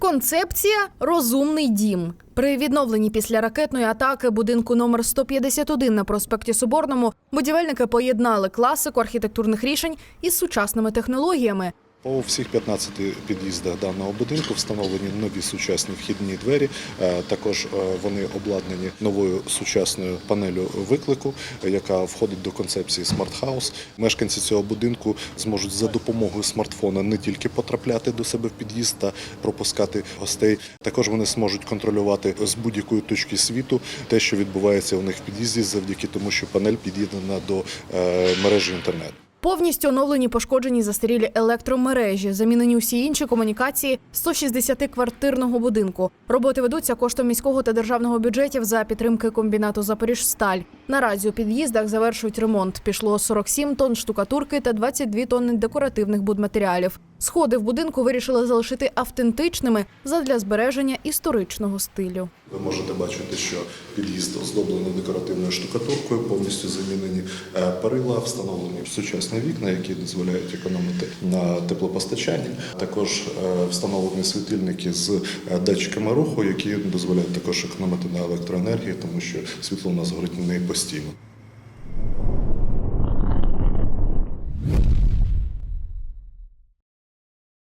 Концепція розумний дім. При відновленні після ракетної атаки будинку номер 151 на проспекті Соборному будівельники поєднали класику архітектурних рішень із сучасними технологіями. По всіх 15 під'їздах даного будинку встановлені нові сучасні вхідні двері. Е, Також е, вони обладнані новою сучасною панелю виклику, яка входить до концепції House. Мешканці цього будинку зможуть за допомогою смартфона не тільки потрапляти до себе в під'їзд та пропускати гостей. Також вони зможуть контролювати з будь-якої точки світу те, що відбувається у них в під'їзді, завдяки тому, що панель під'єднана до е, мережі інтернету. Повністю оновлені пошкоджені застарілі електромережі, замінені усі інші комунікації 160-квартирного будинку. Роботи ведуться коштом міського та державного бюджетів за підтримки комбінату Запоріжсталь. Наразі у під'їздах завершують ремонт. Пішло 47 тонн штукатурки та 22 тонни декоративних будматеріалів. Сходи в будинку вирішили залишити автентичними задля збереження історичного стилю. Ви можете бачити, що під'їзд оздоблений декоративною штукатуркою, повністю замінені е, перила, встановлені сучасні вікна, які дозволяють економити на теплопостачанні. Також е, встановлені світильники з е, датчиками руху, які дозволяють також економити на електроенергії, тому що світло у нас горить не постійно.